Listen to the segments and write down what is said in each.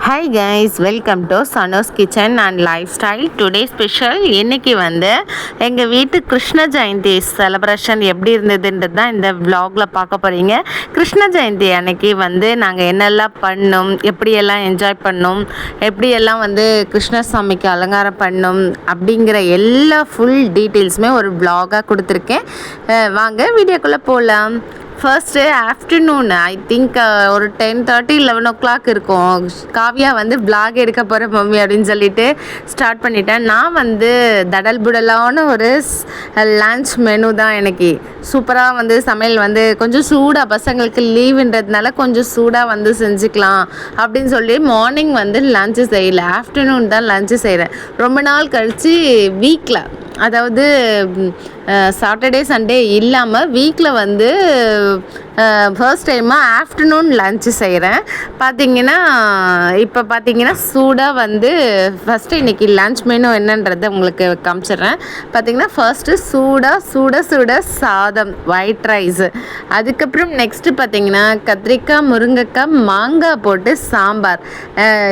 Hi guys welcome to சனோஸ் kitchen and lifestyle today special இன்னைக்கு வந்து எங்கள் வீட்டு கிருஷ்ண ஜெயந்தி செலப்ரேஷன் எப்படி இருந்ததுன்றது தான் இந்த விலாகில் பார்க்க போகிறீங்க கிருஷ்ண ஜெயந்தி அன்னைக்கு வந்து நாங்கள் என்னெல்லாம் பண்ணோம் எப்படியெல்லாம் என்ஜாய் பண்ணோம் எப்படியெல்லாம் வந்து கிருஷ்ணசாமிக்கு அலங்காரம் பண்ணோம் அப்படிங்கிற எல்லா ஃபுல் டீட்டெயில்ஸுமே ஒரு விலாகாக கொடுத்துருக்கேன். வாங்க வீடியோக்குள்ளே போகலாம் ஃபர்ஸ்ட்டு ஆஃப்டர்நூன் ஐ திங்க் ஒரு ten thirty eleven o'clock இருக்கும். காவியா வந்து பிளாக் எடுக்க போகிற மம்மி அப்படின்னு சொல்லிட்டு ஸ்டார்ட் பண்ணிட்டேன். நான் வந்து தடல் புடலான ஒரு லன்ச் மெனு தான் எனக்கு. சூப்பராக வந்து சமையல் வந்து கொஞ்சம் சூடாக பசங்களுக்கு லீவுன்றதுனால கொஞ்சம் சூடாக வந்து செஞ்சுக்கலாம் அப்படின்னு சொல்லி மார்னிங் வந்து லஞ்சு செய்யல. ஆஃப்டர்நூன் தான் லஞ்சு செய்கிறேன் ரொம்ப நாள் கழித்து வீக்கில் அதாவது சாட்டர்டே சண்டே இல்லாமல் வீக்கில் வந்து ஃபர்ஸ்ட் டைமாக ஆஃப்டர்நூன் லஞ்சு செய்கிறேன் பார்த்தீங்கன்னா இப்போ பார்த்தீங்கன்னா சூடாக வந்து ஃபஸ்ட்டு இன்றைக்கி லஞ்ச் மெனு என்னன்றதை உங்களுக்கு காமிச்சிடுறேன். பார்த்தீங்கன்னா ஃபர்ஸ்ட்டு சூடாக சுட சுட சாதம் ஒயிட் ரைஸு அதுக்கப்புறம் நெக்ஸ்ட்டு பார்த்தீங்கன்னா கத்திரிக்காய் முருங்கைக்காய் மாங்காய் போட்டு சாம்பார்.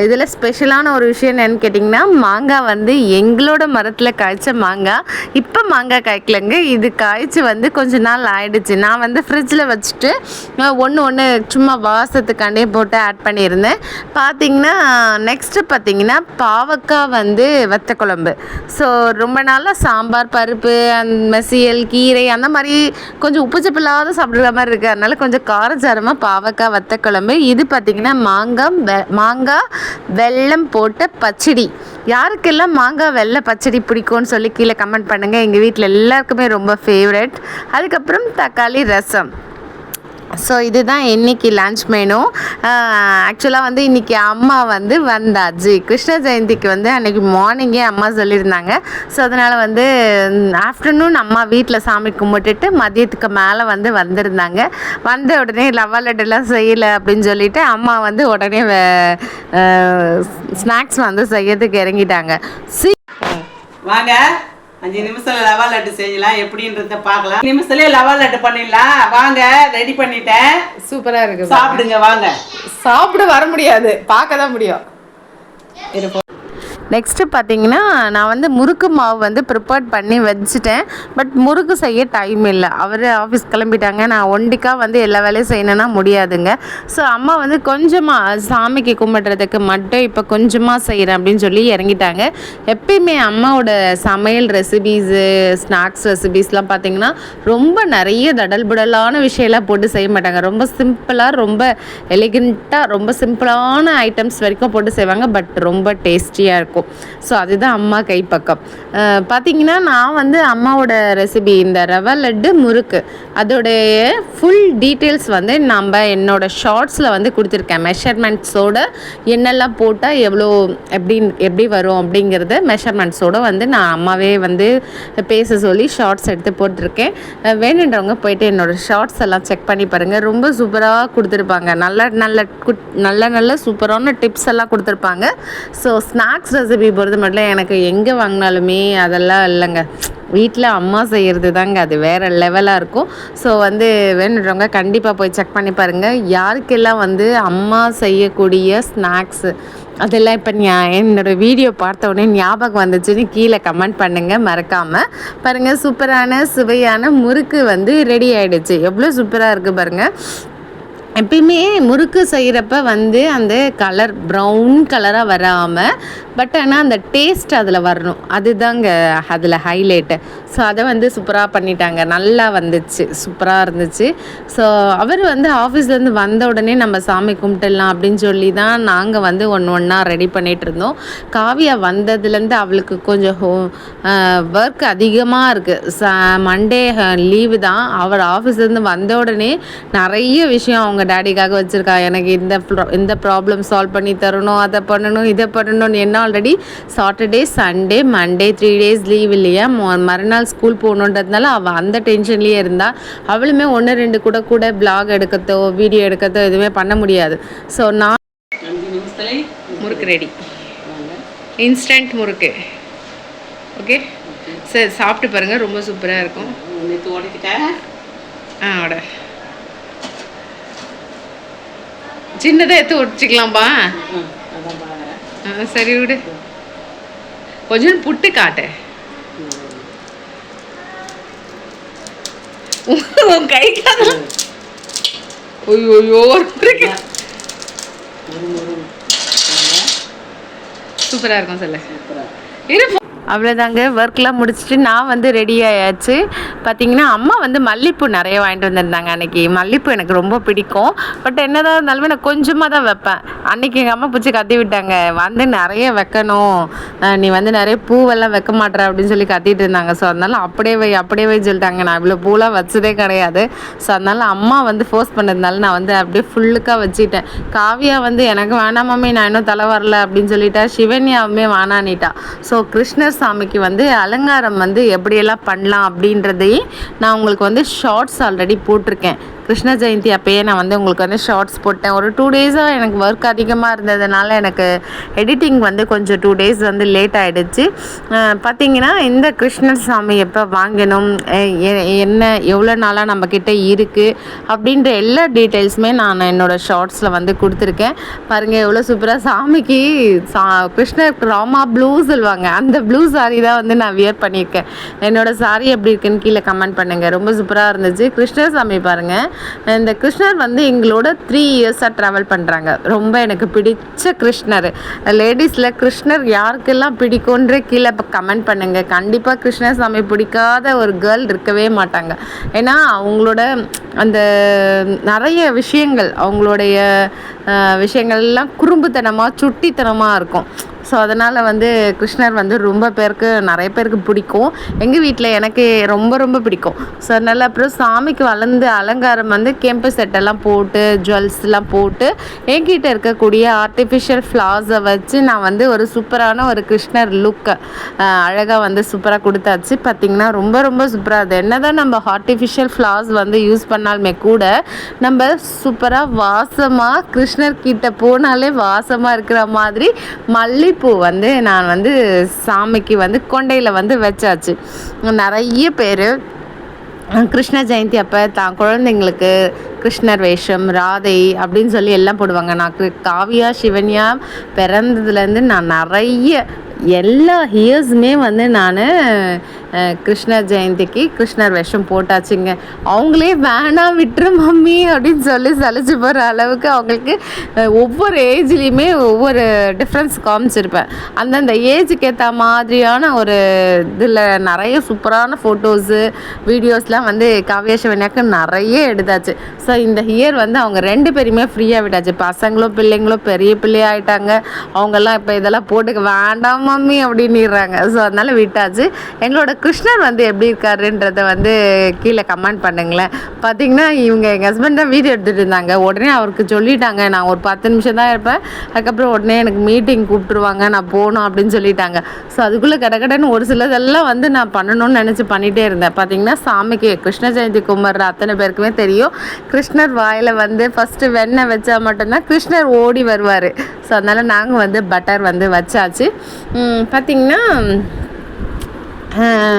இதில் ஸ்பெஷலான ஒரு விஷயம் என்னென்னு கேட்டிங்கன்னா மாங்காய் வந்து எங்களோட மரத்தில் காய்ச்ச மாங்காய். இப்போ மாங்காய் காய்க்கலங்க. இது காய்ச்சி வந்து கொஞ்ச நாள் ஆயிடுச்சு. நான் வந்து ஃப்ரிட்ஜில் வச்சுட்டு ஒன்று ஒன்று சும்மா வாசத்துக்காண்டே போட்டு ஆட் பண்ணியிருந்தேன். பார்த்தீங்கன்னா நெக்ஸ்ட்டு பார்த்தீங்கன்னா பாவக்காய் வந்து வத்த குழம்பு. ஸோ ரொம்ப நாளாக சாம்பார் பருப்பு அந்த மெசியல் கீரை அந்த மாதிரி கொஞ்சம் உப்பு சப்பில்லாத சாப்பிட்ற மாதிரி இருக்குது அதனால கொஞ்சம் காரச்சாரமாக பாவக்காய் வத்த குழம்பு. இது பார்த்தீங்கன்னா மாங்காய் வெ மாங்காய் வெல்லம் போட்ட பச்சடி. யாருக்கெல்லாம் மாங்காய் வெள்ளை பச்சடி பிடிக்கும்னு சொல்லி கீழே கமெண்ட் பண்ணுங்கள் எங்கள் வீட்டில் எல்லாருக்குமே ரொம்ப ஃபேவரட் அதுக்கப்புறம் தக்காளி ரசம். ஸோ இதுதான் இன்னைக்கு லன்ச் மெனு ஆக்சுவலாக வந்து இன்னைக்கு அம்மா வந்து வந்தாச்சு. கிருஷ்ண ஜெயந்திக்கு வந்து அன்றைக்கி மார்னிங்கே அம்மா சொல்லியிருந்தாங்க. ஸோ அதனால் வந்து ஆஃப்டர்நூன் அம்மா வீட்டில் சாமி கும்பிட்டுட்டு மதியத்துக்கு மேலே வந்து வந்திருந்தாங்க. வந்த உடனே லவ்வா லட்டுலாம் செய்யலை அப்படின்னு சொல்லிட்டு அம்மா வந்து உடனே ஸ்நாக்ஸ் வந்து செய்யறதுக்கு இறங்கிட்டாங்க. சி வாங்க. அஞ்சு நிமிஷத்துல லவா லட்டு செய்யலாம். எப்படின்றத பார்க்கலாம். நிமிஷத்துலயே லவா லட்டு பண்ணிடலாம். வாங்க ரெடி பண்ணிட்டேன். சூப்பராக இருக்குது சாப்பிடுங்க வாங்க. சாப்பிட வர முடியாது. பார்க்க தான் முடியும். நெக்ஸ்ட்டு பார்த்தீங்கன்னா நான் வந்து முறுக்கு மாவு வந்து ப்ரிப்பேர் பண்ணி வச்சுட்டேன். பட் முறுக்கு செய்ய டைம் இல்லை. அவர் ஆஃபீஸ் கிளம்பிட்டாங்க. நான் ஒண்டிக்காக வந்து எல்லா வேலையும் செய்யணும்னா முடியாதுங்க. ஸோ அம்மா வந்து கொஞ்சமாக சாமிக்கு கும்பிட்றதுக்கு மட்டும் இப்போ கொஞ்சமாக செய்கிறேன் அப்படின்னு சொல்லி இறங்கிட்டாங்க. எப்பயுமே அம்மாவோட சமையல் ரெசிபீஸு ஸ்நாக்ஸ் ரெசிபீஸ்லாம் பார்த்தீங்கன்னா ரொம்ப நிறைய தடல் புடலான விஷயம்லாம் போட்டு செய்ய மாட்டாங்க. ரொம்ப சிம்பிளாக ரொம்ப எலிகண்ட்டாக ரொம்ப சிம்பிளான ஐட்டம்ஸ் வரைக்கும் போட்டு செய்வாங்க. பட் ரொம்ப டேஸ்டியாக இருக்கும். ஸோ அதுதான் அம்மா கைப்பக்கம். பார்த்தீங்கன்னா நான் வந்து அம்மாவோட ரெசிபி இந்த ரவை லட்டு முறுக்கு அதோடைய ஃபுல் டீட்டெயில்ஸ் வந்து நம்ம என்னோட ஷார்ட்ஸில் வந்து கொடுத்துருக்கேன். மெஷர்மெண்ட்ஸோட என்னெல்லாம் போட்டால் எவ்வளோ எப்படி எப்படி வரும் அப்படிங்கிறத மெஷர்மெண்ட்ஸோட வந்து நான் அம்மாவே வந்து பேச சொல்லி ஷார்ட்ஸ் எடுத்து போட்டிருக்கேன். வேணுன்றவங்க போயிட்டு என்னோடய ஷார்ட்ஸ் எல்லாம் செக் பண்ணி பாருங்கள் ரொம்ப சூப்பராக கொடுத்துருப்பாங்க. நல்ல நல்ல குட் நல்ல நல்ல சூப்பரான டிப்ஸ் எல்லாம் கொடுத்துருப்பாங்க. ஸோ ஸ்நாக்ஸ் ரெசிபி பொறுத்த மட்டும் எனக்கு எங்கே வாங்கினாலுமே அதெல்லாம் இல்லைங்க. வீட்டில் அம்மா செய்கிறது தாங்க அது வேறு லெவலாக இருக்கும். ஸோ வந்து வேணுன்றவங்க கண்டிப்பாக போய் செக் பண்ணி பாருங்கள் யாருக்கெல்லாம் வந்து அம்மா செய்யக்கூடிய ஸ்நாக்ஸு அதெல்லாம் இப்போ ஞா வீடியோ பார்த்த உடனே ஞாபகம் வந்துச்சுன்னு கீழே கமெண்ட் பண்ணுங்கள் மறக்காமல் பாருங்கள் சூப்பரான சுவையான முறுக்கு வந்து ரெடி ஆகிடுச்சு எவ்வளோ சூப்பராக இருக்குது பாருங்கள் எப்பயுமே முறுக்கு செய்கிறப்ப வந்து அந்த கலர் ப்ரௌன் கலராக வராமல் பட் ஆனால் அந்த டேஸ்ட் அதில் வரணும். அதுதாங்க அதில் ஹைலைட்டு ஸோ அதை வந்து சூப்பராக பண்ணிட்டாங்க. நல்லா வந்துச்சு. சூப்பராக இருந்துச்சு. ஸோ அவர் வந்து ஆஃபீஸ்லேருந்து வந்த உடனே நம்ம சாமி கும்பிட்டுடலாம் அப்படின்னு சொல்லி தான் நாங்கள் வந்து ஒன்று ஒன்றா ரெடி பண்ணிகிட்டு இருந்தோம். காவியா வந்ததுலேருந்து அவளுக்கு கொஞ்சம் ஹோ ஒர்க் அதிகமாக இருக்குது ச மண்டே லீவு தான். அவர் ஆஃபீஸ்லேருந்து வந்த உடனே நிறைய விஷயம் அவங்க டேடிக்காக வச்சுருக்கா. எனக்கு இந்த ப்ரா- இந்த ப்ராப்ளம் சால்வ் பண்ணி தரணும் அதை பண்ணணும் இதை பண்ணணும்னு என்ன already Saturday Sunday Monday three days leave இல்லையா? மொ- மறுநாள் ஸ்கூல் போகணுன்றதுனால அவள் அந்த டென்ஷன்லேயே இருந்தா அவளுமே ஒன்று ரெண்டு கூட கூட பிளாக் எடுக்கத்தோ வீடியோ எடுக்கத்தோ எதுவுமே பண்ண முடியாது. ஸோ நான் murukku ready instant murukku. Okay சரி சாப்பிட்டு பாருங்கள் ரொம்ப சூப்பராக இருக்கும். ஆ ஆட சின்னதாக எடுத்து ஆ, சரி விடு. கொஞ்சம் புட்டு காட்டு. உன் கை ஐயோ சூப்பராக இருக்கும் சொல்லு. இரு அவ்வளோதாங்க ஒர்க்லாம் முடிச்சுட்டு நான் வந்து ரெடி ஆயாச்சு. பார்த்தீங்கன்னா அம்மா வந்து மல்லிப்பூ நிறைய வாங்கிட்டு வந்திருந்தாங்க அன்னைக்கு. மல்லிப்பூ எனக்கு ரொம்ப பிடிக்கும். பட் என்னதான் இருந்தாலுமே நான் கொஞ்சமாக தான் வைப்பேன். அன்னைக்கு எங்கள் அம்மா பிடிச்சி கத்தி விட்டாங்க. வந்து நிறைய வைக்கணும். நீ வந்து நிறைய பூவெல்லாம் வைக்க மாட்டேற அப்படின்னு சொல்லி கத்திட்டு இருந்தாங்க. ஸோ அதனால அப்படியே வை அப்படியே வை சொல்லிட்டாங்க. நான் இவ்வளோ பூலாம் வச்சதே கிடையாது. ஸோ அதனால அம்மா வந்து ஃபோர்ஸ் பண்ணதுனால நான் வந்து அப்படியே ஃபுல்லுக்காக வச்சுட்டேன் காவியா வந்து எனக்கு வேணாம் நான் இன்னும் தலை வரல அப்படின்னு சொல்லிட்டா. சிவன்யாவுமே வேணான்னிட்டா ஸோ கிருஷ்ணர் சாமிக்கு வந்து அலங்காரம் வந்து எப்படியெல்லாம் பண்ணலாம் அப்படின்றதையும் நான் உங்களுக்கு வந்து ஷார்ட்ஸ் ஆல்ரெடி போட்டிருக்கேன். கிருஷ்ண ஜெயந்தி அப்பயே நான் வந்து உங்களுக்கு வந்து ஷார்ட்ஸ் போட்டேன். ஒரு டூ டேஸாக எனக்கு ஒர்க் அதிகமாக இருந்ததுனால எனக்கு எடிட்டிங் வந்து கொஞ்சம் டூ டேஸ் வந்து லேட் ஆகிடுச்சு பார்த்தீங்கன்னா இந்த கிருஷ்ணர் சாமி எப்போ வாங்கணும் எ- என்ன எவ்வளோ நாளாக நம்மக்கிட்ட இருக்குது அப்படின்ற எல்லா டீட்டெயில்ஸுமே நான் என்னோடய ஷார்ட்ஸில் வந்து கொடுத்துருக்கேன். பாருங்கள் எவ்வளோ சூப்பராக சாமிக்கு சா கிருஷ்ணருக்கு ராமா ப்ளூ சொல்லுவாங்க. அந்த ப்ளூ சாரி தான் வந்து நான் வியர் பண்ணியிருக்கேன். என்னோட சாரி எப்படி இருக்குன்னு கீழே கமெண்ட் பண்ணுங்கள் ரொம்ப சூப்பராக இருந்துச்சு. கிருஷ்ணர் சாமி பாருங்கள் இந்த கிருஷ்ணர் வந்து எங்களோட த்ரீ இயர்ஸாக ட்ராவல் பண்ணுறாங்க ரொம்ப எனக்கு பிடிச்ச கிருஷ்ணர் லேடிஸில் கிருஷ்ணர் யாருக்கெல்லாம் பிடிக்கும்ன்ற கீழே இப்போ கமெண்ட் பண்ணுங்கள் கண்டிப்பாக கிருஷ்ணர் சாமி பிடிக்காத ஒரு கேர்ள் இருக்கவே மாட்டாங்க. ஏன்னா அவங்களோட அந்த நிறைய விஷயங்கள் அவங்களுடைய விஷயங்கள்லாம் குறும்புத்தனமாக சுட்டித்தனமாக இருக்கும். ஸோ அதனால் வந்து கிருஷ்ணர் வந்து ரொம்ப பேருக்கு நிறைய பேருக்கு பிடிக்கும். எங்கள் வீட்டில் எனக்கு ரொம்ப ரொம்ப பிடிக்கும். ஸோ அதனால் அப்புறம் சாமிக்கு வளர்ந்து அலங்காரம் வந்து கெம்பு செட்டெல்லாம் போட்டு ஜுவல்ஸ்லாம் போட்டு என்கிட்ட இருக்கக்கூடிய ஆர்டிஃபிஷியல் ஃப்ளார்ஸை வச்சு நான் வந்து ஒரு சூப்பரான ஒரு கிருஷ்ணர் லுக்கை அழகாக வந்து சூப்பராக கொடுத்தாச்சு. பார்த்திங்கன்னா ரொம்ப ரொம்ப சூப்பராக அது. என்ன தான் நம்ம ஆர்டிஃபிஷியல் ஃப்ளார்ஸ் வந்து யூஸ் பண்ணாலுமே கூட நம்ம சூப்பராக வாசமாக கிருஷ்ணர் கிட்ட போனாலே வாசமாக இருக்கிற மாதிரி மல்லி மல்லிகைப்பூ வந்து நான் வந்து சாமிக்கு வந்து கொண்டையில் வந்து வச்சாச்சு. நிறைய பேர் கிருஷ்ண ஜெயந்தி அப்போ தான் குழந்தைங்களுக்கு கிருஷ்ணர் வேஷம் ராதை அப்படின்னு சொல்லி எல்லாம் போடுவாங்க. நான் காவியா சிவன்யா பிறந்ததுலேருந்து நான் நிறைய எல்லா இயர்ஸுமே வந்து நான் கிருஷ்ணர் ஜெயந்திக்கு கிருஷ்ணர் வேஷம் போட்டாச்சுங்க. அவங்களே வேணாம் விட்டுரு மம்மி அப்படின்னு சொல்லி சலிச்சு போகிற அளவுக்கு அவங்களுக்கு ஒவ்வொரு ஏஜ்லேயுமே ஒவ்வொரு டிஃப்ரென்ஸ் காமிச்சிருப்பேன். அந்தந்த ஏஜுக்கு ஏற்ற மாதிரியான ஒரு இதில் நிறைய சூப்பரான ஃபோட்டோஸு வீடியோஸ்லாம் வந்து காவ்யா சிவன்யாக்கு நிறைய எடுத்தாச்சு. ஸோ இந்த இயர் வந்து அவங்க ரெண்டு பேருமே ஃப்ரீயாக விட்டாச்சு. பசங்களும் பிள்ளைங்களும் பெரிய பிள்ளையாயிட்டாங்க அவங்கெல்லாம் இப்போ இதெல்லாம் போட்டுக்க வேண்டாம் மம்மி அப்படின்னுறாங்க. ஸோ அதனால் விட்டாச்சு. எங்களோட கிருஷ்ணர் வந்து எப்படி இருக்காருன்றத வந்து கீழே கமெண்ட் பண்ணுங்களேன். பார்த்தீங்கன்னா இவங்க எங்கள் ஹஸ்பண்ட் தான் வீடியோ எடுத்துகிட்டு இருந்தாங்க. உடனே அவருக்கு சொல்லிட்டாங்க. நான் ஒரு பத்து நிமிஷம் தான் இருப்பேன். அதுக்கப்புறம் உடனே எனக்கு மீட்டிங் கூப்பிட்டுருவாங்க. நான் போகணும் அப்படின்னு சொல்லிட்டாங்க. ஸோ அதுக்குள்ளே கடகடன்னு ஒரு சிலதெல்லாம் வந்து நான் பண்ணணும்னு நினச்சி பண்ணிகிட்டே இருந்தேன். பார்த்தீங்கன்னா சாமிக்கு கிருஷ்ண ஜெயந்தி கும்பிட்ற அத்தனை பேருக்குமே தெரியும். கிருஷ்ணர் வாயில் வந்து ஃபஸ்ட்டு வெண்ணெய் வச்சா மட்டும்தான் கிருஷ்ணர் ஓடி வருவார். ஸோ அதனால் நாங்கள் வந்து பட்டர் வந்து வச்சாச்சு. பார்த்தீங்கன்னா হ্যাঁ।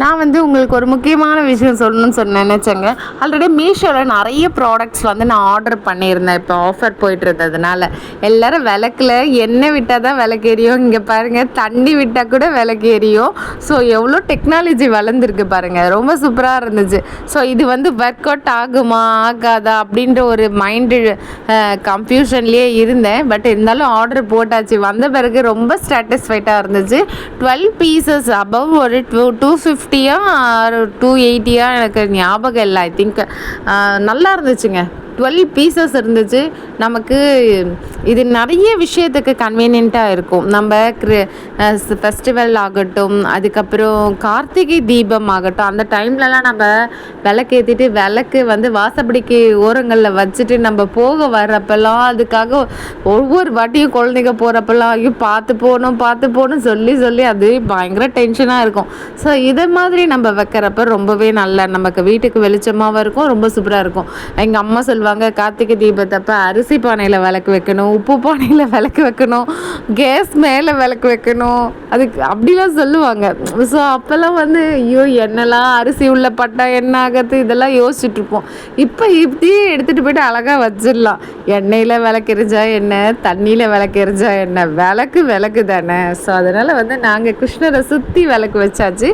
நான் வந்து உங்களுக்கு ஒரு முக்கியமான விஷயம் சொல்லணும்னு சொன்ன நினச்சேங்க. ஆல்ரெடி மீஷோவில் நிறைய ப்ராடக்ட்ஸ் வந்து நான் ஆர்டர் பண்ணியிருந்தேன். இப்போ ஆஃபர் போயிட்டு இருந்ததுனால எல்லாரும் விளக்கில். எண்ணெய் விட்டால் தான் விளக்கேறியும் இங்கே பாருங்கள் தண்ணி விட்டால் கூட விளக்கேறியும் ஸோ எவ்வளோ டெக்னாலஜி வளர்ந்துருக்கு பாருங்கள் ரொம்ப சூப்பராக இருந்துச்சு. ஸோ இது வந்து ஒர்க் அவுட் ஆகுமா? ஆகாதா? அப்படின்ற ஒரு மைண்டு கன்ஃபியூஷன்லேயே இருந்தேன். பட் இருந்தாலும் ஆர்டர் போட்டாச்சு. வந்த பிறகு ரொம்ப சாட்டிஸ்ஃபைட்டாக இருந்துச்சு. டுவெல் பீசஸ் அபவ் ஒரு டூ டூ ஃபிஃப்டி ஃபிஃப்டியா டூ எயிட்டியா எனக்கு ஞாபகம் இல்லை. ஐ திங்க் நல்லா இருந்துச்சுங்க. டுவெல் பீசஸ் இருந்துச்சு. நமக்கு இது நிறைய விஷயத்துக்கு கன்வீனியண்ட்டாக இருக்கும். நம்ம ஃபெஸ்டிவல் ஆகட்டும் அதுக்கப்புறம் கார்த்திகை தீபம் ஆகட்டும் அந்த டைம்லலாம் நம்ம விளக்கேற்றிட்டு விளக்கு வந்து வாசப்படிக்கு ஓரங்களில் வச்சுட்டு நம்ம போக வர்றப்பெல்லாம் அதுக்காக ஒவ்வொரு வாட்டியும் குழந்தைங்க போகிறப்பெல்லாம் ஐயோ பார்த்து போகணும் பார்த்து போகணும் சொல்லி சொல்லி அது பயங்கர டென்ஷனாக இருக்கும். ஸோ இதை மாதிரி நம்ம வைக்கிறப்ப ரொம்பவே நல்லா நமக்கு வீட்டுக்கு வெளிச்சமாகவும் இருக்கும் ரொம்ப சூப்பராக இருக்கும். எங்கள் அம்மா சொல்லுவாங்க சொல்லுவாங்க கார்த்திகை தீபத்தப்ப அரிசி பானையில் விளக்கு வைக்கணும் உப்பு பானையில் விளக்கு வைக்கணும் கேஸ் மேலே விளக்கு வைக்கணும். அதுக்கு அப்படிலாம் சொல்லுவாங்க. ஸோ அப்போல்லாம் வந்து ஐயோ என்னெல்லாம் அரிசி உள்ள பட்டா என்ன ஆகுது? இதெல்லாம் யோசிச்சுட்டு இருப்போம். இப்போ இப்படியே எடுத்துகிட்டு போயிட்டு அழகாக வச்சிடலாம். எண்ணெயில் விளக்கு எரிஞ்சா என்ன? தண்ணியில் விளக்கெரிஞ்சா என்ன? விளக்கு விளக்கு தானே. ஸோ அதனால் வந்து நாங்கள் கிருஷ்ணரை சுற்றி விளக்கு வச்சாச்சு.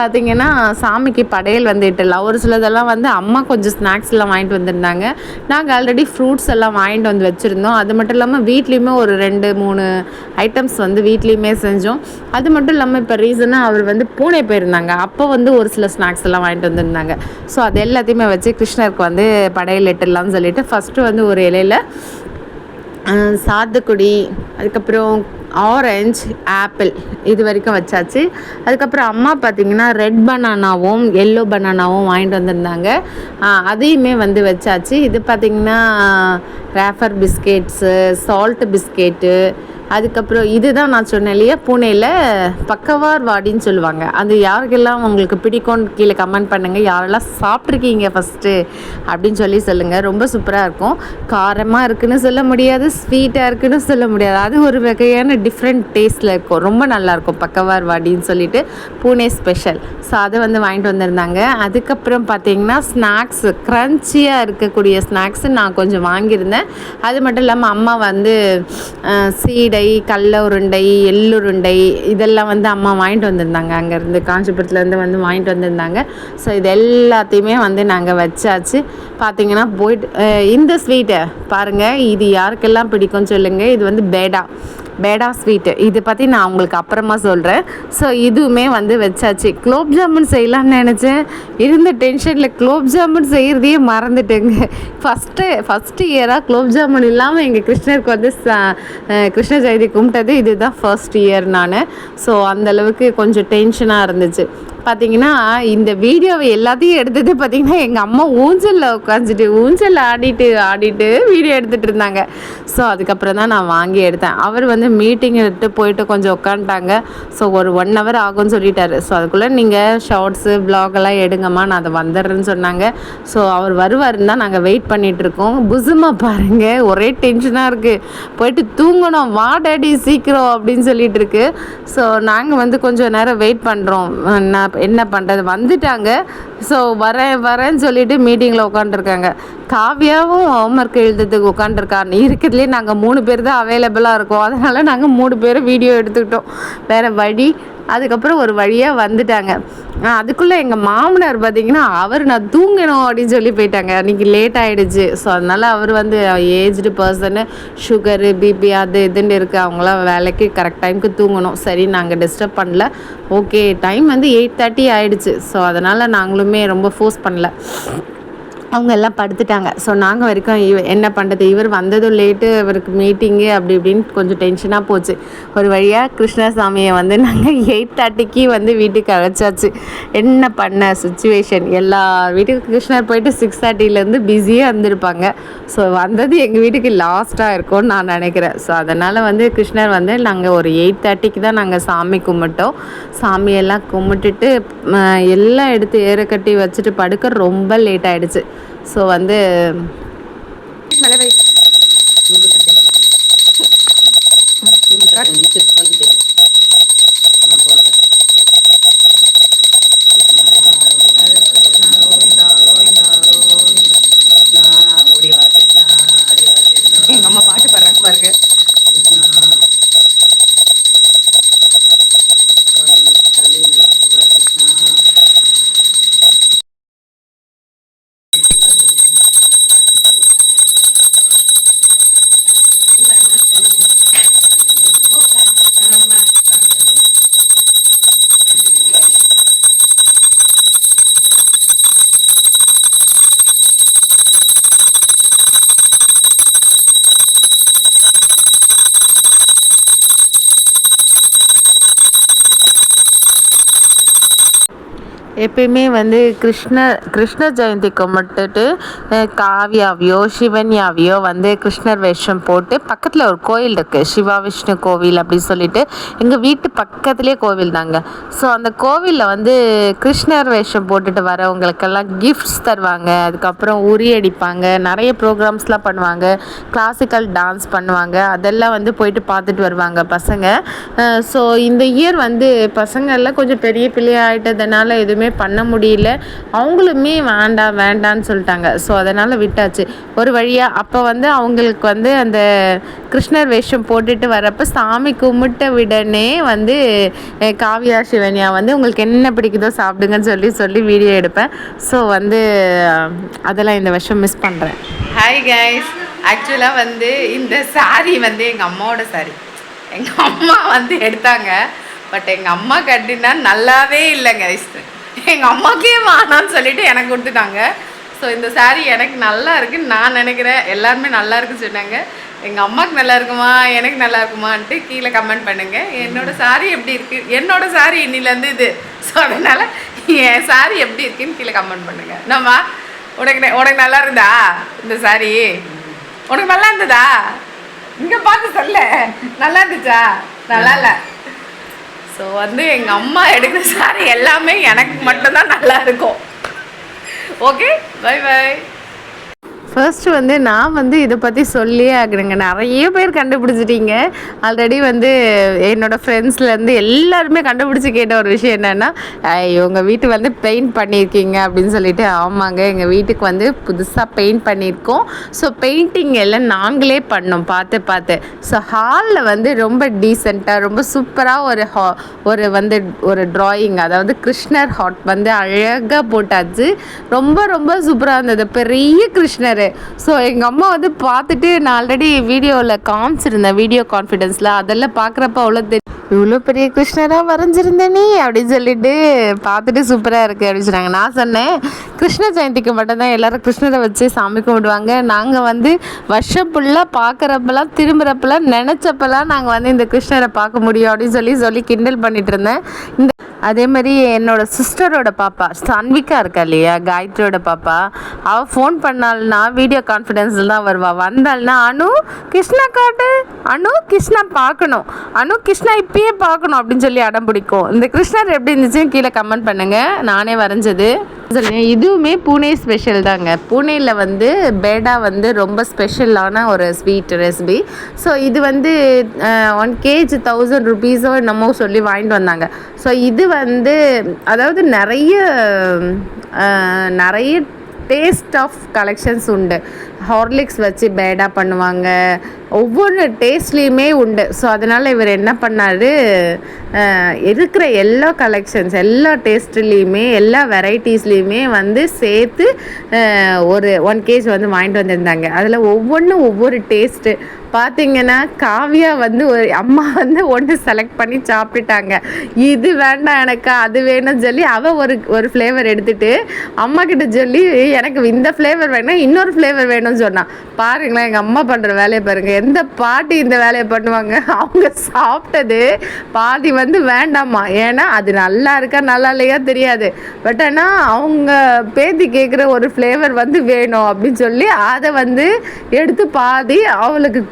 பார்த்தீங்கன்னா சாமிக்கு படையல் வந்து இட்டுலாம் ஒரு சிலதெல்லாம் வந்து அம்மா கொஞ்சம் ஸ்நாக்ஸ்லாம் வாங்கிட்டு வந்திருந்தாங்க. நாங்கள் ஆல்ரெடி ஃப்ரூட்ஸ் எல்லாம் வாங்கிட்டு வந்து வச்சுருந்தோம். அது மட்டும் இல்லாமல் வீட்லேயுமே ஒரு ரெண்டு மூணு ஐட்டம்ஸ் வந்து வீட்லேயுமே செஞ்சோம். அது மட்டும் இல்லாமல் இப்போ ரீசனாக அவர் வந்து பூனே போயிருந்தாங்க. அப்போ வந்து ஒரு சில ஸ்நாக்ஸ் எல்லாம் வாங்கிட்டு வந்திருந்தாங்க. ஸோ அது எல்லாத்தையுமே வச்சு கிருஷ்ணருக்கு வந்து படையல் இட்டுடலாம்னு சொல்லிட்டு ஃபஸ்ட்டு வந்து ஒரு இலையில் சாத்துக்குடி அதுக்கப்புறம் ஆரஞ்ச் ஆப்பிள் இது வரைக்கும் வச்சாச்சு. அதுக்கப்புறம் அம்மா பார்த்திங்கன்னா ரெட் பனானாவும் எல்லோ பனானாவும் வாங்கிட்டு வந்திருந்தாங்க. அதையுமே வந்து வச்சாச்சு. இது பார்த்தீங்கன்னா ரேஃபர் பிஸ்கெட்ஸு சால்ட் பிஸ்கெட்டு அதுக்கப்புறம் இதுதான் நான் சொன்னேன் இல்லையா? பூனேயில் பக்கவார் வாடின்னு சொல்லுவாங்க. அது யாருக்கெல்லாம் உங்களுக்கு பிடிக்கும்னு கீழே கமெண்ட் பண்ணுங்கள் யாரெல்லாம் சாப்பிட்ருக்கீங்க ஃபஸ்ட்டு அப்படின்னு சொல்லி சொல்லுங்கள் ரொம்ப சூப்பராக இருக்கும். காரமாக இருக்குன்னு சொல்ல முடியாது ஸ்வீட்டாக இருக்குன்னு சொல்ல முடியாது. அது ஒரு வகையான டிஃப்ரெண்ட் டேஸ்ட்டில் இருக்கும். ரொம்ப நல்லாயிருக்கும் பக்கவார் வாடின்னு சொல்லிட்டு. பூனே ஸ்பெஷல் ஸோ அதை வந்து வாங்கிட்டு வந்திருந்தாங்க. அதுக்கப்புறம் பார்த்தீங்கன்னா ஸ்நாக்ஸ் க்ரன்ச்சியாக இருக்கக்கூடிய ஸ்நாக்ஸு நான் கொஞ்சம் வாங்கியிருந்தேன். அது மட்டும் இல்லாமல் அம்மா வந்து அஹ், உருண்டை கடல உருண்டை எள்ளுருண்டை இதெல்லாம் வந்து அம்மா வாங்கிட்டு வந்திருந்தாங்க. அங்கேருந்து காஞ்சிபுரத்துலேருந்து வந்து வாங்கிட்டு வந்திருந்தாங்க. ஸோ இது எல்லாத்தையுமே வந்து நாங்கள் வச்சாச்சு. பார்த்தீங்கன்னா போயிட்டு இந்த ஸ்வீட்டை பாருங்கள் இது யாருக்கெல்லாம் பிடிக்கும்னு சொல்லுங்கள் இது வந்து பேடா. பேடா ஸ்வீட்டு இது பற்றி நான் உங்களுக்கு அப்புறமா சொல்கிறேன் ஸோ இதுவுமே வந்து வச்சாச்சு. குலோப் ஜாமுன் செய்யலாம்னு நினச்சேன். இருந்த டென்ஷனில் குலோப் ஜாமுன் செய்கிறதையே மறந்துட்டேங்க. ஃபஸ்ட்டு ஃபஸ்ட்டு இயராக குலோப் ஜாமுன் இல்லாமல் எங்கள் கிருஷ்ணருக்கு வந்து ச- கிருஷ்ண ஜெயந்தி கும்பிட்டது. இதுதான் ஃபர்ஸ்ட் இயர் நான். ஸோ அந்தளவுக்கு கொஞ்சம் டென்ஷனாக இருந்துச்சு. பார்த்தீங்கன்னா இந்த வீடியோவை எல்லாத்தையும் எடுத்தது பார்த்தீங்கன்னா எங்கள் அம்மா ஊஞ்சலில் உட்காந்துட்டு ஊஞ்சலில் ஆடிட்டு ஆடிட்டு வீடியோ எடுத்துகிட்டு இருந்தாங்க. ஸோ அதுக்கப்புறம் தான் நான் வாங்கி எடுத்தேன். அவர் வந்து மீட்டிங் எடுத்து போயிட்டு கொஞ்சம் உட்காந்துட்டாங்க ஸோ ஒரு ஒன் ஹவர் ஆகும்னு சொல்லிட்டாரு. ஸோ அதுக்குள்ளே நீங்கள் ஷார்ட்ஸு எல்லாம் எடுங்கம்மா நான் அதை வந்துடுறேன்னு சொன்னாங்க. ஸோ அவர் வருவாருன்னு தான் நாங்கள் வெயிட் பண்ணிகிட்ருக்கோம் புசுமா பாருங்கள் ஒரே டென்ஷனாக இருக்குது போயிட்டு தூங்கணும் வா டேடி சீக்கிரம் அப்படின்னு சொல்லிட்டு இருக்கு. ஸோ நாங்கள் வந்து கொஞ்சம் நேரம் வெயிட் பண்ணுறோம் நான் என்ன பண்ணுறது வந்துட்டாங்க. ஸோ வரேன் வரேன்னு சொல்லிட்டு மீட்டிங்கில் உட்காந்துருக்காங்க காவியாவும் ஹோம்ஒர்க் எழுதுறதுக்கு உட்காந்துருக்கா இருக்கிறதுலே நாங்கள் மூணு பேர் தான் அவைலபிளாக இருக்கோம். அதனால் நாங்கள் மூணு பேரும் வீடியோ எடுத்துக்கிட்டோம். வேறு வழி அதுக்கப்புறம் ஒரு வழியாக வந்துட்டாங்க. அதுக்குள்ளே எங்கள் மாமனார் பார்த்தீங்கன்னா அவர் நான் தூங்கணும் அப்படின்னு சொல்லி போயிட்டாங்க. அன்றைக்கி லேட் ஆகிடுச்சு ஸோ அதனால் அவர் வந்து ஏஜ்டு பர்சனு சுகரு பிபி அது இதுன்னு இருக்குது அவங்களாம் வேலைக்கு கரெக்ட் டைமுக்கு தூங்கணும். சரி நாங்கள் டிஸ்டர்ப் பண்ணல. ஓகே டைம் வந்து எயிட் தேர்ட்டி ஆகிடுச்சு ஸோ அதனால் நாங்களுமே ரொம்ப ஃபோர்ஸ் பண்ணல. அவங்க எல்லாம் படுத்துட்டாங்க. ஸோ நாங்கள் வரைக்கும் இவ என்ன பண்ணுறது இவர் வந்ததும் லேட்டு இவருக்கு மீட்டிங்கு அப்படி இப்படின்னு கொஞ்சம் டென்ஷனாக போச்சு. ஒரு வழியாக கிருஷ்ணசாமியை வந்து நாங்கள் எயிட் தேர்ட்டிக்கு வந்து வீட்டுக்கு அழைச்சாச்சு. என்ன பண்ண சுச்சுவேஷன் எல்லா வீட்டுக்கு கிருஷ்ணர் போயிட்டு சிக்ஸ் தேர்ட்டிலேருந்து பிஸியாக இருந்திருப்பாங்க. ஸோ வந்தது எங்கள் வீட்டுக்கு லாஸ்ட்டாக இருக்கும்னு நான் நினைக்கிறேன். ஸோ அதனால் வந்து கிருஷ்ணர் வந்து நாங்கள் ஒரு எயிட் தேர்ட்டிக்கு தான் நாங்கள் சாமி கும்பிட்டோம். சாமியெல்லாம் கும்பிட்டுட்டு எல்லாம் எடுத்து ஏற கட்டி வச்சுட்டு படுக்க ரொம்ப லேட் ஆகிடுச்சு ஸோ வந்து எங்கள் எப்பயுமே வந்து கிருஷ்ண கிருஷ்ண ஜெயந்தி கும்பிட்டுட்டு காவியாவையோ சிவன்யாவையோ வந்து கிருஷ்ணர் வேஷம் போட்டு பக்கத்தில் ஒரு கோயில் இருக்குது சிவா விஷ்ணு கோவில் அப்படின்னு சொல்லிட்டு. எங்கள் வீட்டு பக்கத்துலேயே கோவில் தாங்க. ஸோ அந்த கோவிலில் வந்து கிருஷ்ணர் வேஷம் போட்டுட்டு வரவங்களுக்கெல்லாம் கிஃப்ட்ஸ் தருவாங்க. அதுக்கப்புறம் உரி அடிப்பாங்க. நிறைய ப்ரோக்ராம்ஸ்லாம் பண்ணுவாங்க. கிளாசிக்கல் டான்ஸ் பண்ணுவாங்க. அதெல்லாம் வந்து போயிட்டு பார்த்துட்டு வருவாங்க பசங்க. ஸோ இந்த இயர் வந்து பசங்கள்லாம் கொஞ்சம் பெரிய பிள்ளையாயிட்டதுனால எதுவுமே பண்ண முடியல. அவங்களுமே வேண்டாம் வேண்டான்னு சொல்லிட்டாங்க. ஸோ அதனால் விட்டாச்சு. ஒரு வழியாக அப்போ வந்து அவங்களுக்கு வந்து அந்த கிருஷ்ணர் வேஷம் போட்டுட்டு வரப்போ சாமி கும்பிட்ட விடனே வந்து காவியா சிவன்யா வந்து உங்களுக்கு என்ன பிடிக்குதோ சாப்பிடுங்கன்னு சொல்லி சொல்லி வீடியோ எடுப்பேன். ஸோ வந்து அதெல்லாம் இந்த வருஷம் மிஸ் பண்ணுறேன் ஹாய் கைஸ் ஆக்சுவலாக வந்து இந்த சாரி வந்து எங்கள் அம்மாவோட சாரி எங்கள் அம்மா வந்து எடுத்தாங்க. பட் எங்கள் அம்மா கட்டினா நல்லாவே இல்லைங்க எங்கள் அம்மாக்கே வேணான்னு சொல்லிட்டு எனக்கு கொடுத்துட்டாங்க. ஸோ இந்த சாரீ எனக்கு நல்லா இருக்குன்னு நான் நினைக்கிறேன் எல்லாருமே நல்லா இருக்குன்னு சொன்னாங்க. எங்கள் அம்மாவுக்கு நல்லா இருக்குமா எனக்கு நல்லா இருக்குமான்ட்டு கீழே கமெண்ட் பண்ணுங்கள் என்னோட சாரீ எப்படி இருக்குது என்னோட சாரீ இன்னிலேருந்து இது. ஸோ அதனால் என் சாரீ எப்படி இருக்குன்னு கீழே கமெண்ட் பண்ணுங்க. என்னம்மா உனக்கு உனக்கு நல்லா இருந்தா இந்த சாரீ உனக்கு நல்லா இருந்ததா? இங்கே பார்த்து சொல்ல நல்லா இருந்துச்சா? நல்லா இல்லை. ஸோ வந்து எங்கள் அம்மா எடுக்கிற சாரி எல்லாமே எனக்கு மட்டும்தான் நல்லா இருக்கும். ஓகே பை பை ஃபர்ஸ்ட் வந்து நான் வந்து இதை பற்றி சொல்லியே ஆகணுங்க. நிறைய பேர் கண்டுபிடிச்சிட்டீங்க. ஆல்ரெடி வந்து என்னோடய ஃப்ரெண்ட்ஸ்லேருந்து எல்லாருமே கண்டுபிடிச்சி கேட்ட ஒரு விஷயம் என்னென்னா உங்கள் வீட்டு வந்து பெயிண்ட் பண்ணியிருக்கீங்க அப்படின்னு சொல்லிட்டு ஆமாங்க எங்கள் வீட்டுக்கு வந்து புதுசாக பெயிண்ட் பண்ணியிருக்கோம். ஸோ பெயிண்டிங் எல்லாம் நாங்களே பண்ணோம். பார்த்து பார்த்து. ஸோ ஹாலில் வந்து ரொம்ப டீசெண்டாக ரொம்ப சூப்பராக ஒரு ஹா ஒரு வந்து ஒரு ட்ராயிங் அதாவது கிருஷ்ணர் ஹாட் வந்து அழகாக போட்டாச்சு. ரொம்ப ரொம்ப சூப்பராக இருந்தது. பெரிய கிருஷ்ணர். ஸோ எங்கள் அம்மா வந்து பார்த்துட்டு நான் ஆல்ரெடி வீடியோவில் காமிச்சிருந்தேன் வீடியோ கான்ஃபிடென்ஸில் அதெல்லாம் பார்க்குறப்ப அவ்வளோ தெரியும் இவ்வளோ பெரிய கிருஷ்ணராக வரைஞ்சிருந்தே நீ அப்படின்னு சொல்லிட்டு பார்த்துட்டு சூப்பராக இருக்குது அப்படின்னு சொன்னாங்க. நான் சொன்னேன் கிருஷ்ண ஜெயந்திக்கு மட்டும்தான் எல்லாரும் கிருஷ்ணரை வச்சு சாமி கும்பிடுவாங்க. நாங்கள் வந்து வருஷம் ஃபுல்லாக பார்க்குறப்பெல்லாம் திரும்புகிறப்பெல்லாம் நினச்சப்பெல்லாம் நாங்கள் வந்து இந்த கிருஷ்ணரை பார்க்க முடியும் அப்படின்னு சொல்லி சொல்லி கிண்டல் பண்ணிட்டு இருந்தேன். இந்த அதே மாதிரி என்னோட சிஸ்டரோட பாப்பா சன்விகா இருக்கா இல்லையா காயத்ரியோட பாப்பா அவள் ஃபோன் பண்ணாள்னா வீடியோ கான்ஃபிடென்ஸில் தான் வருவா. வந்தாள்னா அனு கிருஷ்ணா காட்டு. அனு கிருஷ்ணா பார்க்கணும். அனு கிருஷ்ணா இப்பயே பார்க்கணும் அப்படின்னு சொல்லி அடம் பிடிக்கும். இந்த கிருஷ்ணர் எப்படி இருந்துச்சுன்னு கீழே கமெண்ட் பண்ணுங்க. நானே வரைஞ்சது. இதுவுமே பூனே ஸ்பெஷல் தாங்க. பூனேயில் வந்து பேடா வந்து ரொம்ப ஸ்பெஷலான ஒரு ஸ்வீட் ரெசிபி ஸோ இது வந்து ஒன் கேஜ் தௌசண்ட் ருபீஸோ என்னமோ சொல்லி வாங்கிட்டு வந்தாங்க. ஸோ இது வந்து அதாவது நிறைய நிறைய டேஸ்ட் ஆஃப் கலெக்ஷன்ஸ் உண்டு. ஹார்லிக்ஸ் வச்சு பேடா பண்ணுவாங்க. ஒவ்வொரு டேஸ்ட்லேயுமே உண்டு. ஸோ அதனால் இவர் என்ன பண்ணார்? இருக்கிற எல்லா கலெக்ஷன்ஸ் எல்லா டேஸ்ட்லேயுமே எல்லா வெரைட்டிஸ்லேயுமே வந்து சேர்த்து ஒரு ஒன் கேஜ் வந்து வாங்கிட்டு வந்திருந்தாங்க. அதில் ஒவ்வொன்றும் ஒவ்வொரு டேஸ்ட்டு பார்த்தீங்கன்னா காவியா வந்து ஒரு அம்மா வந்து ஒன்று செலக்ட் பண்ணி சாப்பிட்டுட்டாங்க. இது வேண்டாம் எனக்கு அது வேணும்னு சொல்லி அவள் ஒரு ஒரு ஃப்ளேவர் எடுத்துகிட்டு அம்மா கிட்ட சொல்லி எனக்கு இந்த ஃப்ளேவர் வேணும் இன்னொரு ஃப்ளேவர் வேணும் வேணும்னு சொன்னான் பாருங்களேன் எங்கள் அம்மா பண்ணுற வேலையை பாருங்க. எந்த பாட்டி இந்த வேலையை பண்ணுவாங்க? அவங்க சாப்பிட்டது பாதி வந்து வேண்டாமா ஏன்னா அது நல்லா இருக்கா நல்லா இல்லையா தெரியாது. பட் ஆனால் அவங்க பேத்தி கேட்குற ஒரு ஃப்ளேவர் வந்து வேணும் அப்படின்னு சொல்லி அதை வந்து எடுத்து பாதி அவளுக்கு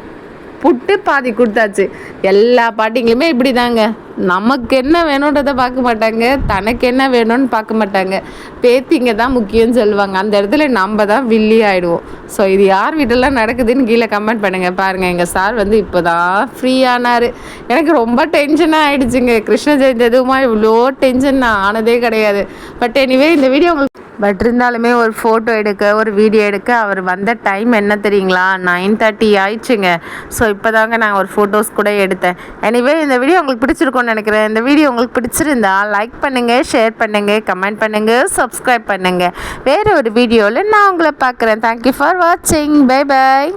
புட்டு பாதி கொடுத்தாச்சு. எல்லா பாட்டிங்களுமே இப்படி தாங்க நமக்கு என்ன வேணுன்றதை பார்க்க மாட்டாங்க தனக்கு என்ன வேணும்னு பார்க்க மாட்டாங்க. பேத்திங்க தான் முக்கியம்னு சொல்லுவாங்க. அந்த இடத்துல நம்ம தான் வில்லி ஆகிடுவோம் ஸோ இது யார் வீட்டெல்லாம் நடக்குதுன்னு கீழே கமெண்ட் பண்ணுங்க. பாருங்கள் எங்கள் சார் வந்து இப்போ தான் ஃப்ரீ ஆனார். எனக்கு ரொம்ப டென்ஷனாக ஆகிடுச்சுங்க கிருஷ்ண ஜெயந்தி எதுவுமா இவ்வளோ டென்ஷன் நான் ஆனதே கிடையாது. பட் எனிவே இந்த வீடியோ உங்களுக்கு பட் இருந்தாலுமே ஒரு ஃபோட்டோ எடுக்க ஒரு வீடியோ எடுக்க அவர் வந்த டைம் என்ன தெரியுங்களா? நைன் தேர்ட்டி ஆயிடுச்சுங்க. ஸோ இப்போ தாங்க நான் ஒரு ஃபோட்டோஸ் கூட எடுத்தேன். எனிவே இந்த வீடியோ உங்களுக்கு பிடிச்சிருக்கும்னு நினைக்கிறேன். இந்த வீடியோ உங்களுக்கு பிடிச்சிருந்தா லைக் பண்ணுங்கள் ஷேர் பண்ணுங்கள் கமெண்ட் பண்ணுங்கள் சப்ஸ்கிரைப் பண்ணுங்கள் வேறு ஒரு வீடியோவில் நான் உங்களை பார்க்குறேன். தேங்க்யூ ஃபார் வாட்சிங் பை பாய்